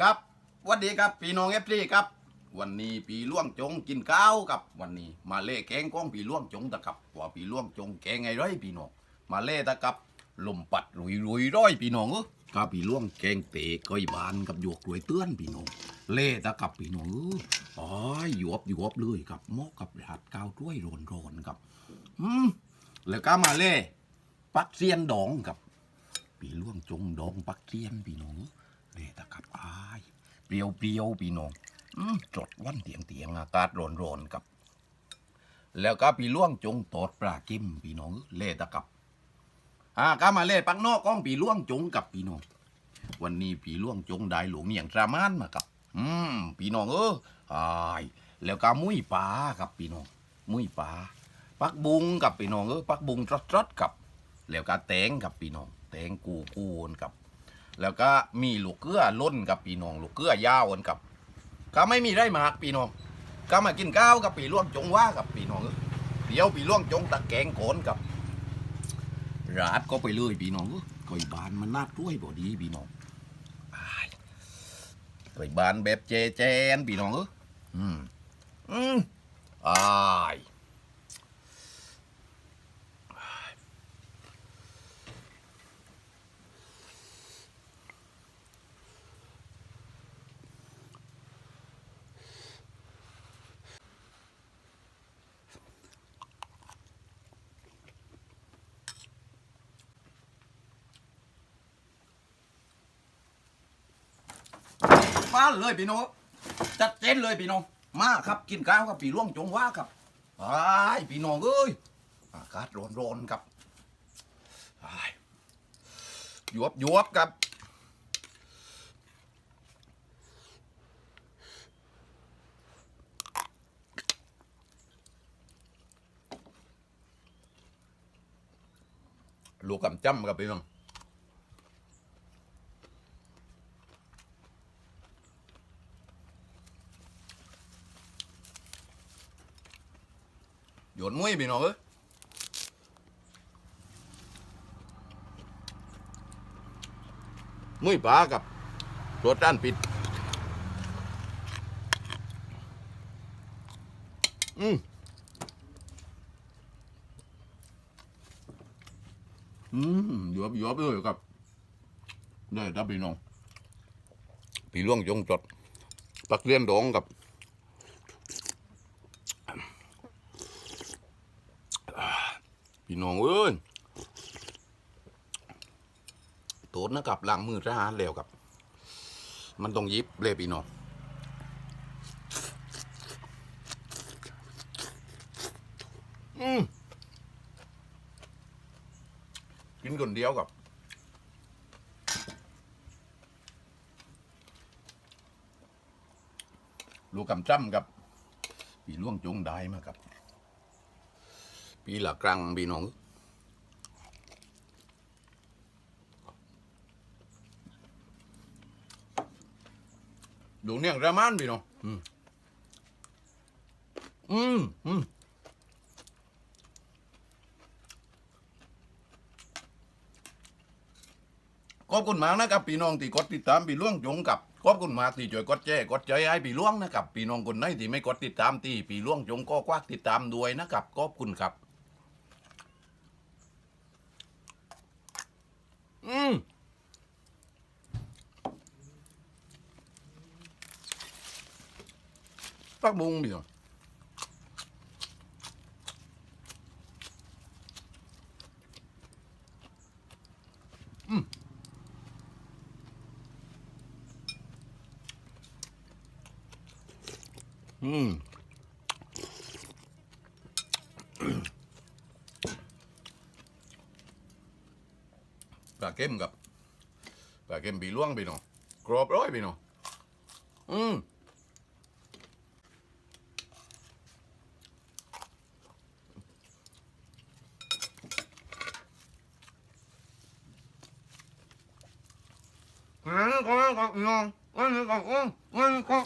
ครับสวัสดีครับพี่น้องเอฟซีครับ วันนี้ปีล่วงจงกินข้าวครับวันนี้ มาเล่แกงก้องปีล่วงจงตะกับว่าปีล่วงจงแกงไงไรพี่น้องมาเล่ตะกับลมปัดรุยรุยร้อยพี่น้องเออข้าปีล่วงแกงเตะก้อยบานกับหยวกรวยเตือนพี่น้องเล่ตะกับพี่น้องเอออ๋อหยวบหยวบเลยครับหมาะกับราดข้าวด้วยร้อนๆครับอืมแล้วก็มาเล่ปักเซียนดองครับปีล่วงจงดองปักเซียนพี่น้องเล่ตะกับอายเปรี้ยวเปรี้ยวพี่น้องอืมจดวันเตียงเตียงอากาศร้อนร้อนๆครับ แล้วก็ปีล่วงจงตอดปลากิมพี่น้องเล่ตะกับอ่าก็มาเล่ปักนอกก้องปีล่วงจงกับพี่น้องวันนี้ปีล่วงจงได้หลวงอย่างสามานมากับ อืมพี่น้องเอออายแล้วก็มุ้ยปลากับพี่น้อง มุ้ยปลาปักบุงกับพี่น้องเออปักบุงรสรสกับ แล้วก็แตงกับพี่น้อง แตงกูกูนกับ แล้วก็มีลูกเกลือล้นกับพี่น้องลูกเกลือยาวกันกับ ก็ไม่มีได้มากพี่น้อง ก็มากินข้าวกับปีล่วงจงว่ากับพี่น้องเอ้ยเดี๋ยวปีล่วงจงตะแกงโขนกับราดก็ไปเลยพี่น้องอ้ยก่อยบานมันน่าด้วยบ่ดีพี่น้องก่อยบานแบบเจเจนพี่น้องเอ้ยอืมอืมอ้าย มาเลยพี่น้องจัดเต้นเลยพี่น้องมาครับกินข้าวกับปีล่วงจงว่าครับอ้ายพี่น้องเอ้ยอากาศร้อนๆครับอ้ยหยวบหยวบครับลูกกำจำกับพี่น้อง ยนมุ้ยพี่น้องเอ้ยมุ้ยปลากับรสด้านปิด อืมอืมหยวบหยวบเลยครับได้ครับพี่น้องพี่ล่วงจงจดปักเลียนดองกับ พี่น้องเอ้ยโตดนะครับล้างมือสะอาดแล้วครับ มันต้องยิบเลยพี่น้องอืมกินคนเดียวกับลูกกำจ้ำกับพี่ล่วงจงได้มากับ ปีหละครั้งพี่น้องดูเนี่ยระมานพี่น้องอืม อืม อืม ขอบคุณมากนะครับพี่น้องที่กดติดตามพี่ล่วงจงกับ ขอบคุณมากที่ช่วยกดแจ้กดใจให้พี่ล่วงนะครับพี่น้องคนไหนที่ไม่กดติดตามที่พี่ล่วงจงก็ควักติดตามด้วยนะครับ ขอบคุณครับ อืมปักบุงเดียวอืมอืมปลา เค็มกับปลาเค็มปีล่วงพี่น้องกรอบร้อยพี่น้องอืมงั้นก็ก็พี่น้องงั้นก็ก็งั้นก็